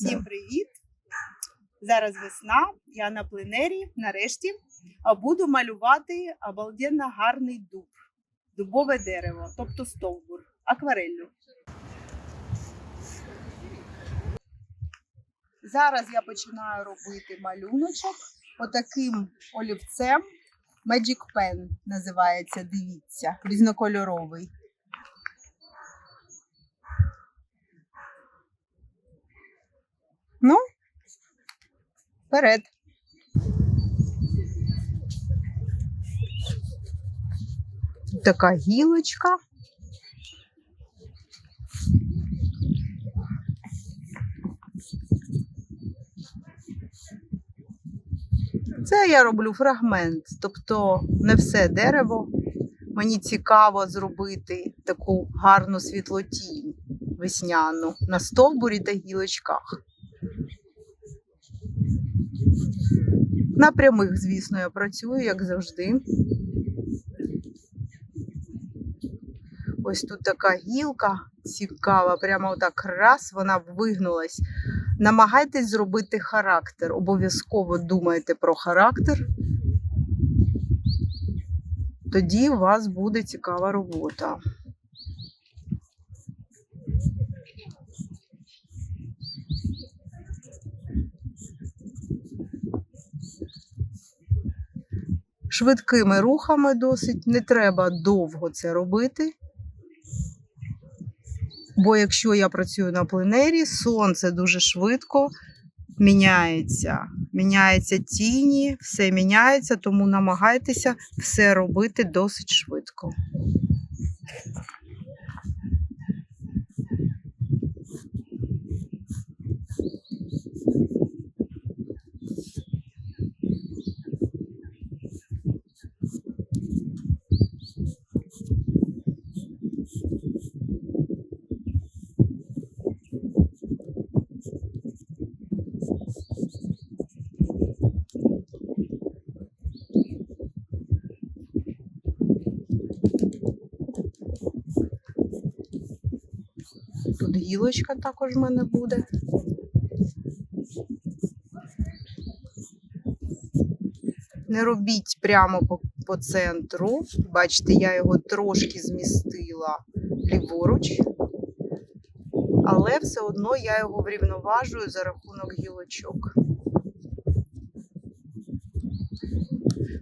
Всім привіт! Зараз весна. Я на пленері, нарешті, а буду малювати обалденно гарний дуб, дубове дерево, тобто стовбур, аквареллю. Зараз я починаю робити малюночок отаким олівцем. Magic Pen називається, дивіться, різнокольоровий. Ну, вперед. Така гілочка. Це я роблю фрагмент, тобто не все дерево. Мені цікаво зробити таку гарну світлотінь весняну на стовбурі та гілочках. На прямих, звісно, я працюю, як завжди. Ось тут така гілка цікава, прямо так раз вона вигнулась. Намагайтесь зробити характер. Обов'язково думайте про характер. Тоді у вас буде цікава робота. Швидкими рухами досить, не треба довго це робити. Бо якщо я працюю на пленері, сонце дуже швидко міняється. Міняються тіні, все міняється, тому намагайтеся все робити досить швидко. Тут гілочка також в мене буде. Не робіть прямо по, по центру. Бачите, я його трошки змістила ліворуч, але все одно я його врівноважую за рахунок гілочок.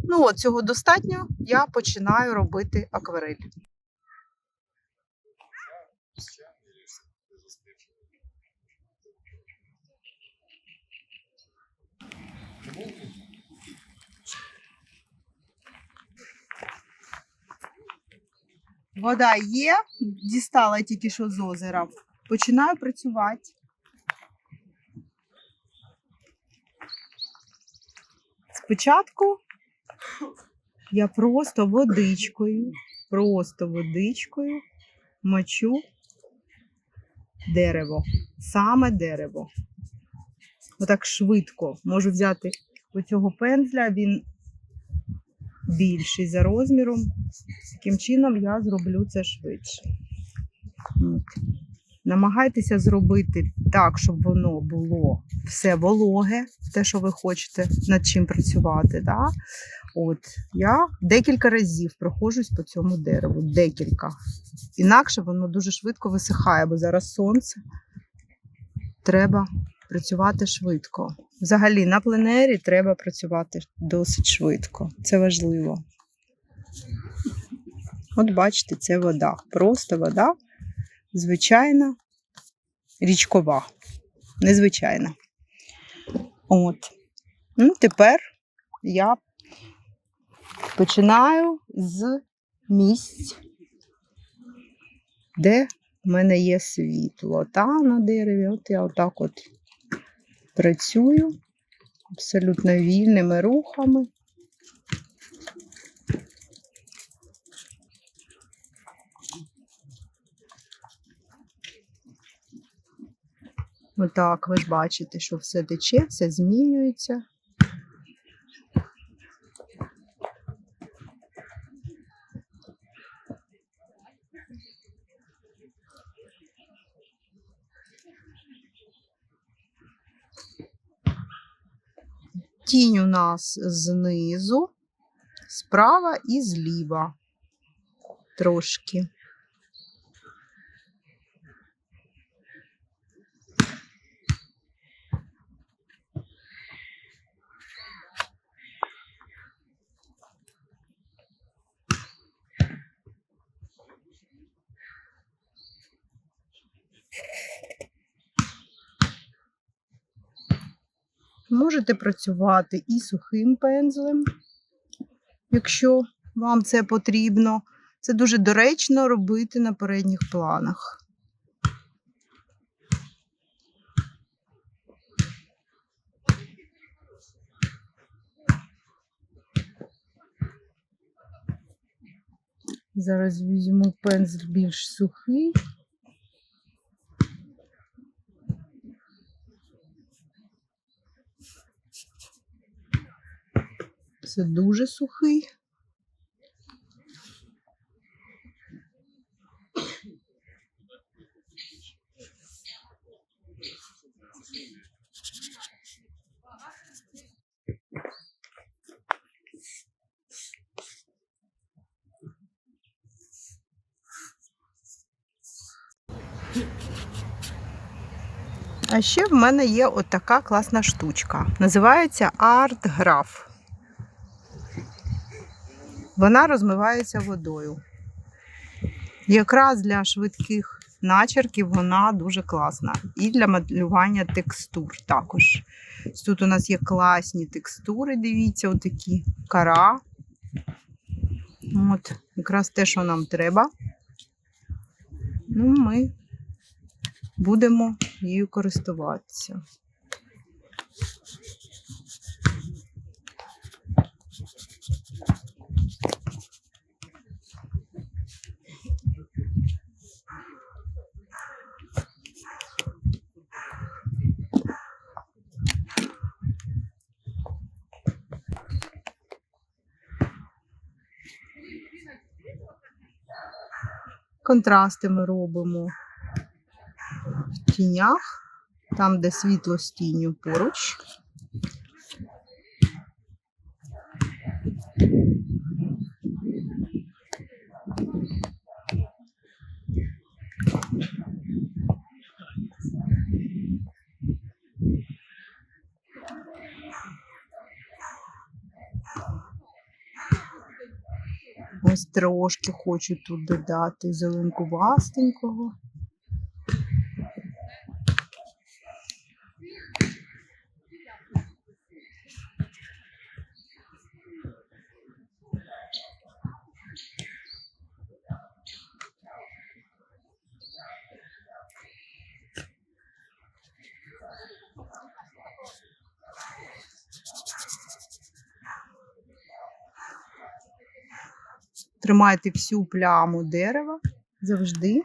Ну, от цього достатньо. Я починаю робити акварель. Вода є, дістала тільки що з озера. Починаю працювати. Спочатку я просто водичкою, просто водичкою мочу дерево, саме дерево. Отак швидко можу взяти оцього пензля, він більший за розміром. Таким чином я зроблю це швидше. От. Намагайтеся зробити так, щоб воно було все вологе, те, що ви хочете над чим працювати. Да? От, я декілька разів проходжусь по цьому дереву. Декілька. Інакше воно дуже швидко висихає, бо зараз сонце. Треба працювати швидко. Взагалі на пленері треба працювати досить швидко. Це важливо. От бачите, це вода. Просто вода, звичайна, річкова, незвичайна. От. Ну, тепер я починаю з місць, де в мене є світло. Та на дереві. От я отак от працюю абсолютно вільними рухами. Отак, ви ж бачите, що все тече, все змінюється. Тінь у нас знизу, справа і зліва трошки. Можете працювати і сухим пензлем, якщо вам це потрібно. Це дуже доречно робити на передніх планах. Зараз візьму пензель більш сухий. Це дуже сухий. А ще в мене є от така класна штучка. Називається Graph. Вона розмивається водою. Якраз для швидких начерків вона дуже класна. І для малювання текстур також. Тут у нас є класні текстури, дивіться, отакі кара. От, якраз те, що нам треба. Ну, ми будемо її користуватися. Контрасти ми робимо в тінях, там, де світло з тінню поруч. Ось трошки хочу тут додати зеленкувастенького. Тримайте всю пляму дерева завжди.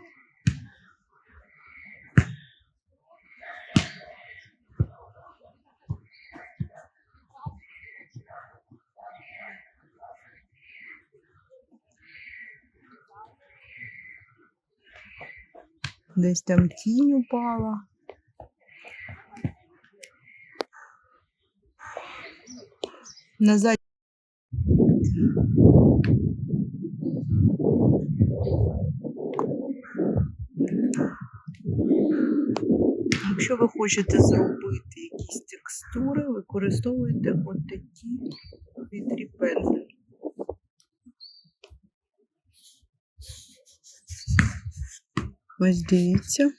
Десь там тінь упала. Назад. Якщо ви хочете зробити якісь текстури, використовуйте отакі такі хитрі пензлі. Ось дивіться.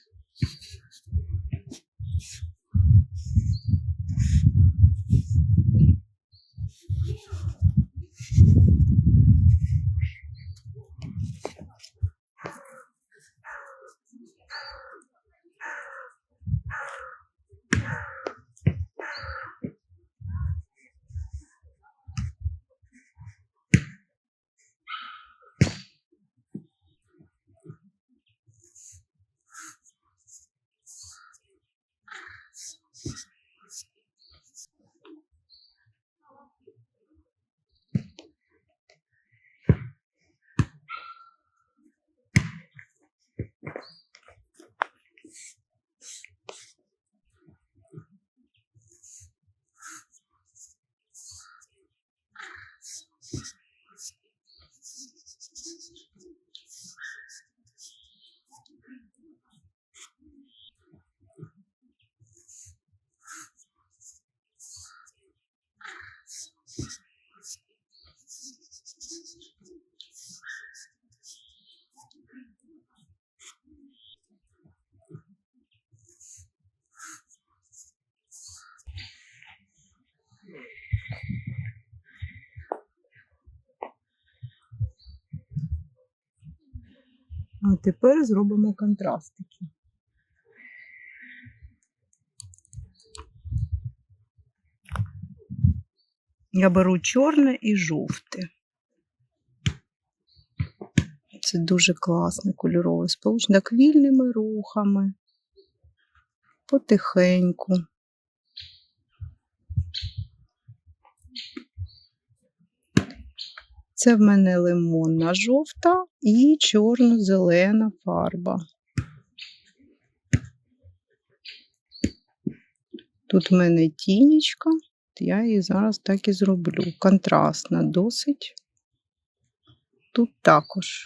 А тепер зробимо контрастики. Я беру чорне і жовте. Це дуже класне кольорове сполучення. Так вільними рухами. Потихеньку. Це в мене лимонна жовта і чорно-зелена фарба. Тут в мене тінічка, я її зараз так і зроблю. Контрастна досить. Тут також.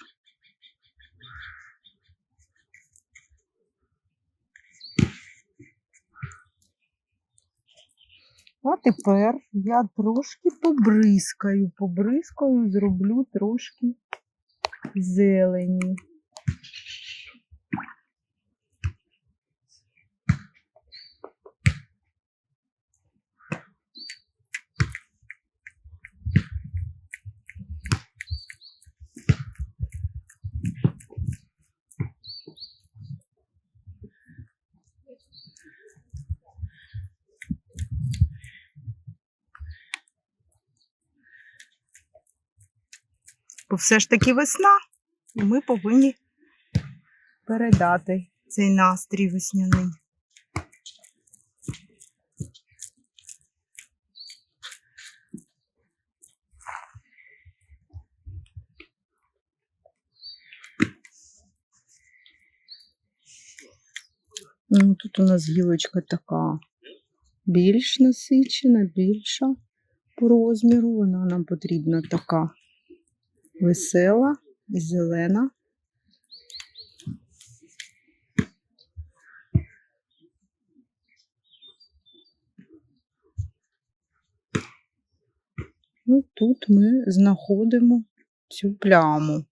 А тепер я трошки побризкаю, побризкаю, зроблю трошки зелені. Все ж таки весна, і ми повинні передати цей настрій весняний. Ну, тут у нас гілочка така більш насичена, більша по розміру. Вона нам потрібна така весела і зелена. Ну, тут ми знаходимо цю пляму,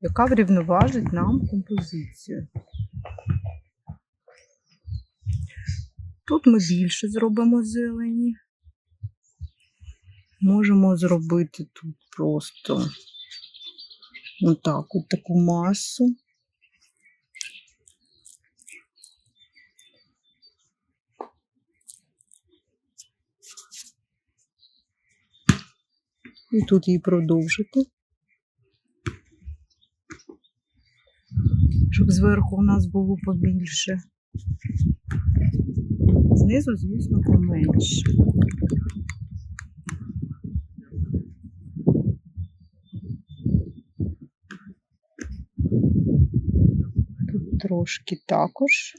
яка врівноважить нам композицію. Тут ми більше зробимо зелені. Можемо зробити тут просто отак, от таку масу. І тут її продовжити. Щоб зверху у нас було побільше. Знизу, звісно, поменше. Тут трошки також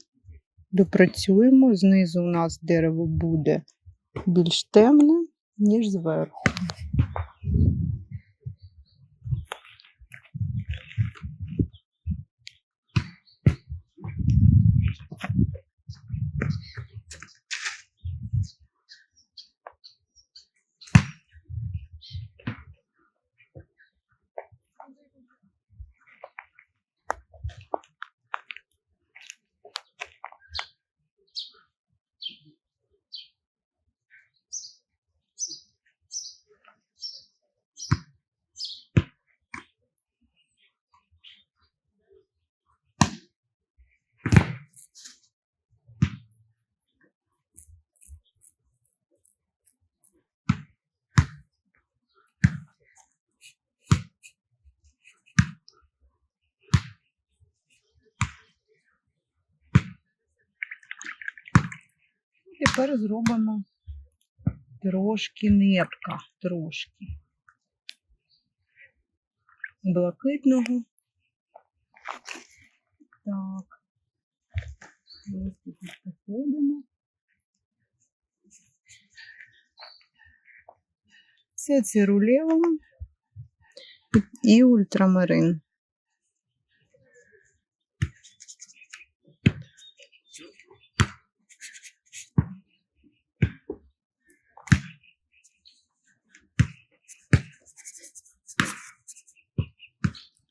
допрацюємо. Знизу у нас дерево буде більш темне, ніж зверху. Тепер зробимо трошки нетка, трошки блакитного. Так. Ось тут походимо. Це цирулевом і ультрамарин.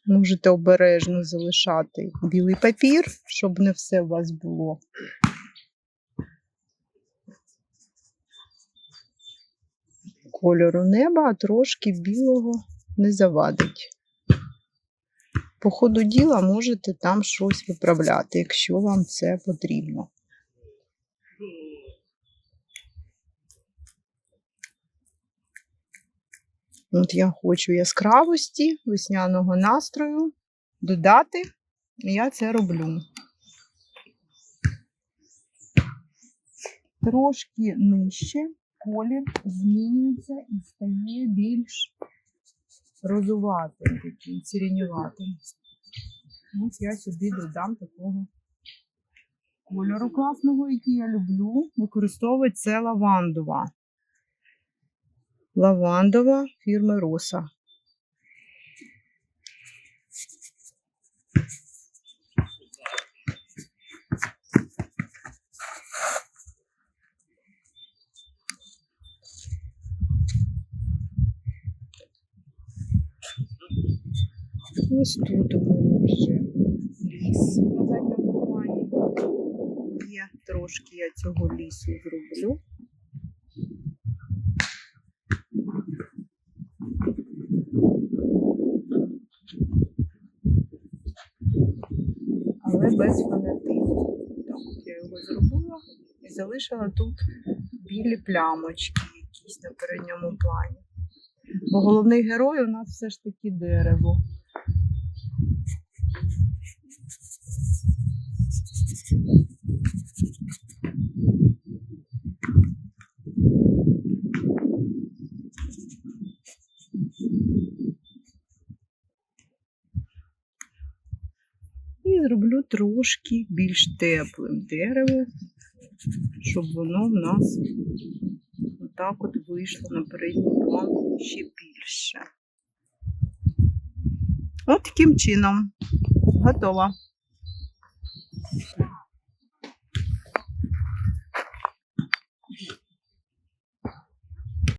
Можете обережно залишати білий папір, щоб не все у вас було. Кольору неба, а трошки білого не завадить. По ходу діла можете там щось виправляти, якщо вам це потрібно. От я хочу яскравості, весняного настрою додати, я це роблю. Трошки нижче колір змінюється і стає більш розуватим, таким сиренюватим. От я сюди додам такого кольору класного, який я люблю. Використовувати це лавандова. Лавандова фірми Роса. Ось тут у мене вже ліс на задньому плані. Є трошки я цього лісу зроблю. Але без фанатизму. Так от я його зробила і залишила тут білі плямочки якісь на передньому плані. Бо головний герой у нас все ж таки дерево. І зроблю трошки більш теплим дерево, щоб воно в нас отак от вийшло на передній план ще більше. От таким чином. Готово.